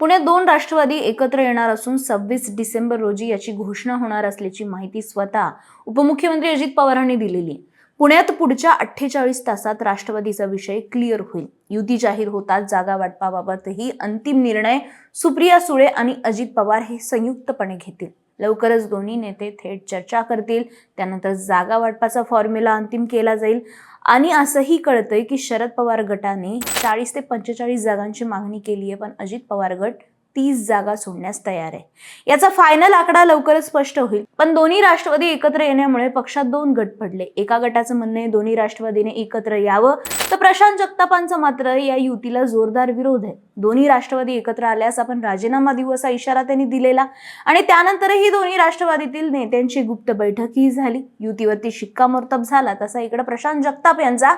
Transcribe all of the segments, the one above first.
पुण्यात दोन राष्ट्रवादी एकत्र येणार असून सव्वीस डिसेंबर रोजी याची घोषणा होणार असल्याची माहिती स्वतः उपमुख्यमंत्री अजित पवारांनी दिलेली. पुण्यात पुढच्या अठ्ठेचाळीस तासात राष्ट्रवादीचा विषय क्लिअर होईल. युती जाहीर होताच जागा वाटपाबाबतही अंतिम निर्णय सुप्रिया सुळे आणि अजित पवार हे संयुक्तपणे घेतील. लवकरच दोन्ही नेते थेट चर्चा करतील. त्यानंतर जागा वाटपाचा फॉर्म्युला अंतिम केला जाईल. आणि असंही कळतंय की शरद पवार गटाने चाळीस ते पंचेचाळीस जागांची मागणी केली आहे पण अजित पवार गट तीस जागा सोडण्यास तयार आहे. याचा फायनल आकडा लवकरच स्पष्ट होईल. पण दोन्ही राष्ट्रवादी एकत्र येण्यामुळे पक्षात दोन गट पडले. एका गटाचं म्हणणं आहे दोन्ही राष्ट्रवादीने एकत्र यावं. तर प्रशांत जगतापांचं मात्र या युतीला जोरदार विरोध आहे. दोन्ही राष्ट्रवादी एकत्र आल्यास आपण राजीनामा देऊ असा इशारा त्यांनी दिलेला. आणि त्यानंतरही दोन्ही राष्ट्रवादीतील नेत्यांची गुप्त बैठकही झाली. युतीवरती शिक्कामोर्तब झाला. तसा इकडे प्रशांत जगताप यांचा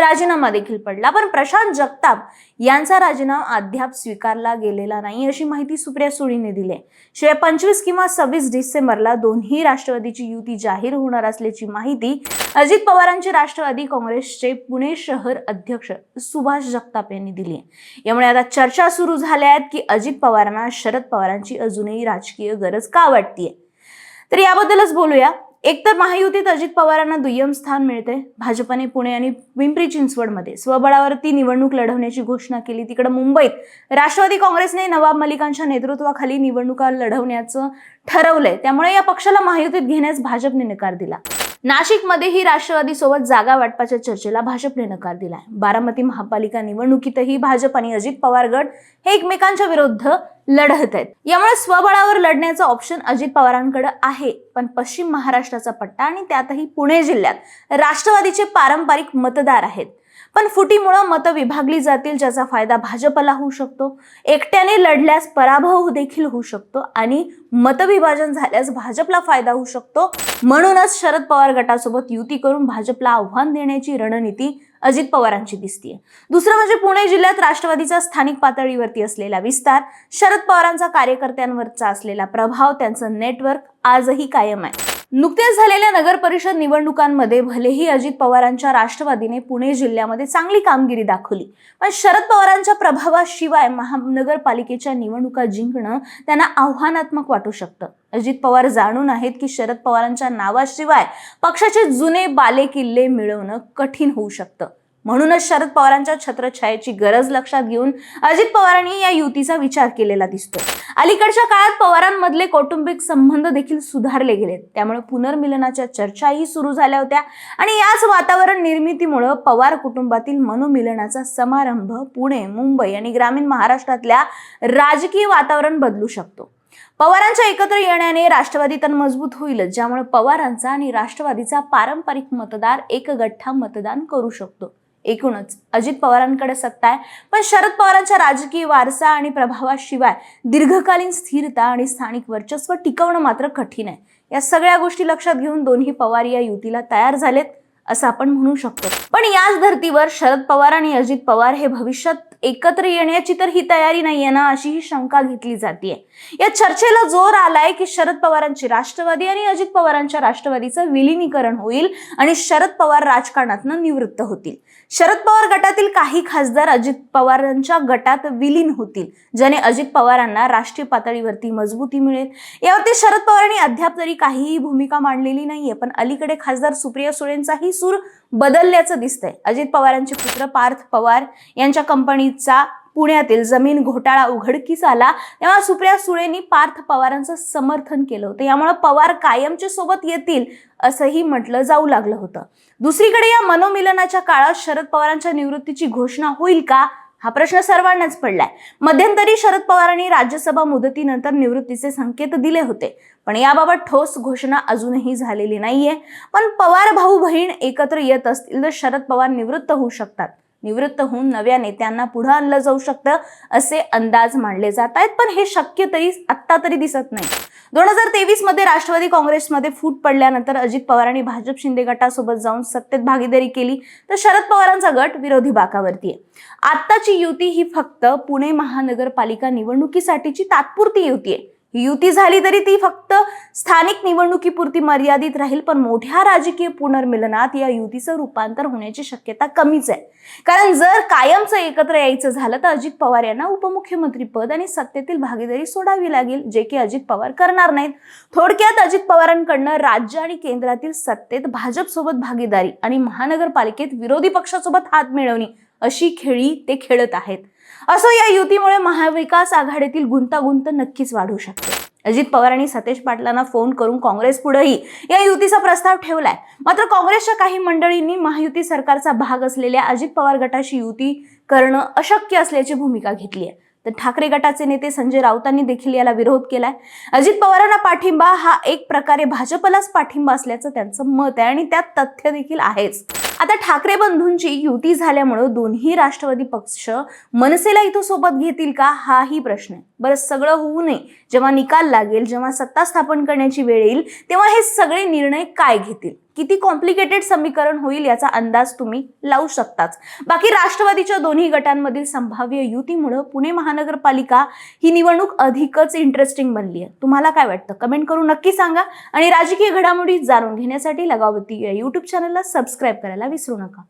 राजीनामा देखील पडला. पण प्रशांत जगताप यांचा राजीनामा अद्याप स्वीकारला गेलेला नाही अशी माहिती सुप्रिया सुळीने दिली आहे. शिवाय पंचवीस किंवा सव्वीस डिसेंबरला दोन्ही राष्ट्रवादीची युती जाहीर होणार असल्याची माहिती अजित पवारांचे राष्ट्रवादी काँग्रेसचे पुणे शहर अध्यक्ष सुभाष जगताप यांनी दिली आहे. यामुळे आता चर्चा सुरू झाल्या आहेत की अजित पवारांना शरद पवारांची अजूनही राजकीय गरज का वाटतीये? तर याबद्दलच बोलूया. एकतर महायुतीत अजित पवारांना दुय्यम स्थान मिळते भाजपने पुणे आणि पिंपरी चिंचवडमध्ये स्वबळावरती निवडणूक लढवण्याची घोषणा केली. तिकडे मुंबईत राष्ट्रवादी काँग्रेसने नवाब मलिकांच्या नेतृत्वाखाली निवडणुका लढवण्याचं ठरवलंय. त्यामुळे या पक्षाला महायुतीत घेण्यास भाजपने नकार दिला. नाशिकमध्येही राष्ट्रवादी सोबत जागा वाटपाच्या चर्चेला भाजपने नकार दिलाय. बारामती महापालिका निवडणुकीतही भाजप आणि अजित पवार गट हे एकमेकांच्या विरुद्ध लढत आहेत. यामुळे स्वबळावर लढण्याचा ऑप्शन अजित पवारांकडे आहे. पण पश्चिम महाराष्ट्राचा पट्टा आणि त्यातही पुणे जिल्ह्यात राष्ट्रवादीचे पारंपरिक मतदार आहेत. पण फुटीमुळं मतं विभागली जातील ज्याचा फायदा भाजपला होऊ शकतो. एकट्याने लढल्यास पराभव देखील होऊ शकतो आणि मतविभाजन झाल्यास भाजपला फायदा होऊ शकतो. म्हणूनच शरद पवार गटासोबत युती करून भाजपला आव्हान देण्याची रणनीती अजित पवारांची दिसतीये. दुसरं म्हणजे पुणे जिल्ह्यात राष्ट्रवादीचा स्थानिक पातळीवरती असलेला विस्तार शरद पवारांचा कार्यकर्त्यांवरचा असलेला प्रभाव त्यांचं नेटवर्क आजही कायम आहे. नुकत्याच झालेल्या नगर परिषद निवडणुकांमध्ये भलेही अजित पवारांच्या राष्ट्रवादीने पुणे जिल्ह्यामध्ये चांगली कामगिरी दाखवली पण शरद पवारांच्या प्रभावाशिवाय महानगरपालिकेच्या निवडणुका जिंकणं त्यांना आव्हानात्मक वाटू शकतं. अजित पवार जाणून आहेत की शरद पवारांच्या नावाशिवाय पक्षाचे जुने बाले किल्ले मिळवणं कठीण होऊ शकतं. म्हणूनच शरद पवारांच्या छत्रछायेची गरज लक्षात घेऊन अजित पवारांनी या युतीचा विचार केलेला दिसतो. अलीकडच्या काळात पवारांमधले कौटुंबिक संबंध देखील सुधारले गेलेत. त्यामुळे पुनर्मिलनाच्या चर्चाही सुरू झाल्या होत्या आणि याच वातावरण निर्मितीमुळं पवार कुटुंबातील मनोमिलनाचा समारंभ पुणे मुंबई आणि ग्रामीण महाराष्ट्रातल्या राजकीय वातावरण बदलू शकतो. पवारांच्या एकत्र येण्याने राष्ट्रवादी तर मजबूत होईलच ज्यामुळे पवारांचा आणि राष्ट्रवादीचा पारंपरिक मतदार एकगठ्ठा मतदान करू शकतो. एकूणच. अजित पवारांकडे सत्ता आहे. पण शरद पवारांच्या राजकीय वारसा आणि प्रभावाशिवाय दीर्घकालीन स्थिरता आणि स्थानिक वर्चस्व टिकवणं मात्र कठीण आहे. या सगळ्या गोष्टी लक्षात घेऊन दोन्ही पवार या युतीला तयार झालेत असं आपण म्हणू शकतो. पण याच धर्तीवर शरद पवार आणि अजित पवार हे भविष्यात एकत्र येण्याची तर ही तयारी नाहीये ना अशी ही शंका घेतली जाते या चर्चेला जोर आलाय की शरद पवारांची राष्ट्रवादी आणि अजित पवारांच्या राष्ट्रवादीचं विलीनीकरण होईल आणि शरद पवार राजकारणातनं निवृत्त होतील. शरद पवार गटातील काही खासदार अजित पवारांच्या गटात विलीन होतील ज्याने अजित पवारांना राष्ट्रीय पातळीवरती मजबूती मिळेल. यावरती शरद पवारांनी अद्याप तरी काहीही भूमिका मांडलेली नाहीये पण अलीकडे खासदार सुप्रिया सुळेंचाही सूर बदलल्याचं दिसतंय. अजित पवारांचे पुत्र पार्थ पवार यांच्या कंपनीचा पुण्यातील जमीन घोटाळा उघडकीस आला तेव्हा सुप्रिया सुळेंनी पार्थ पवारांचं समर्थन केलं होतं. यामुळे पवार कायमच्या सोबत येतील असंही म्हटलं जाऊ लागलं होतं. दुसरीकडे या मनोमिलनाच्या काळात शरद पवारांच्या निवृत्तीची घोषणा होईल का? हा प्रश्न सर्वांनाच पडलाय. मध्यंतरी शरद पवारांनी राज्यसभा मुदतीनंतर निवृत्तीचे संकेत दिले होते. पण याबाबत ठोस घोषणा अजूनही झालेली नाहीये. पण पवार भाऊ बहीण एकत्र येत असतील तर शरद पवार निवृत्त होऊ शकतात. निवृत्त होऊन नव्या नेत्यांना पुढे आणलं जाऊ शकतं असे अंदाज मांडले जात आहेत. पण हे शक्य तरी आत्ता तरी दिसत नाही. दोन हजार तेवीसमध्ये राष्ट्रवादी काँग्रेसमध्ये फूट पडल्यानंतर अजित पवारांनी भाजप शिंदे गटासोबत जाऊन सत्तेत भागीदारी केली तर शरद पवारांचा गट विरोधी बाकावरती आहे. आत्ताची युती ही फक्त पुणे महानगरपालिका निवडणुकीसाठीची तात्पुरती युती आहे. युती झाली तरी ती फक्त स्थानिक निवडणुकीपुरती मर्यादित राहील पण मोठ्या राजकीय पुनर्मिलनात या युतीचं रूपांतर होण्याची शक्यता कमीच आहे. कारण जर कायमचं एकत्र यायचं झालं तर अजित पवार यांना उपमुख्यमंत्री पद आणि सत्तेतील भागीदारी सोडावी लागेल जे की अजित पवार करणार नाहीत. थोडक्यात अजित पवारांकडनं राज्य आणि केंद्रातील सत्तेत भाजपसोबत भागीदारी आणि महानगरपालिकेत विरोधी पक्षासोबत हात मिळवणी अशी खेळी ते खेळत आहेत. असं या युतीमुळे महाविकास आघाडीतील गुंतागुंत नक्कीच वाढू शकते. अजित पवार आणि सतेज पाटलांना फोन करून काँग्रेस पुढेही या युतीचा प्रस्ताव ठेवलाय. मात्र काँग्रेसच्या काही मंडळींनी महायुती सरकारचा भाग असलेल्या अजित पवार गटाशी युती करणं अशक्य असल्याची भूमिका घेतली आहे. तर ठाकरे गटाचे नेते संजय राऊतांनी देखील याला विरोध केलाय. अजित पवारांना पाठिंबा हा एक प्रकारे भाजपलाच पाठिंबा असल्याचं त्यांचं मत आहे आणि त्यात तथ्य देखील आहेच. आता ठाकरे बंधूंची युती झाल्यामुळं दोन्ही राष्ट्रवादी पक्ष मनसेला इथं सोबत घेतील का? हाही प्रश्न आहे. बरं सगळं होऊ नये. जेव्हा निकाल लागेल जेव्हा सत्ता स्थापन करण्याची वेळ येईल तेव्हा हे सगळे निर्णय काय घेतील? किती कॉम्प्लिकेटेड समीकरण होईल याचा अंदाज तुम्ही लावू शकताच. बाकी राष्ट्रवादीच्या दोन्ही गटांमधील संभाव्य युतीमुळं पुणे महानगरपालिका ही निवडणूक अधिकच इंटरेस्टिंग बनली आहे. तुम्हाला काय वाटतं? कमेंट करून नक्की सांगा आणि राजकीय घडामोडी जाणून घेण्यासाठी लगावती या यूट्यूब चॅनलला सबस्क्राईब करायला विसरू नका.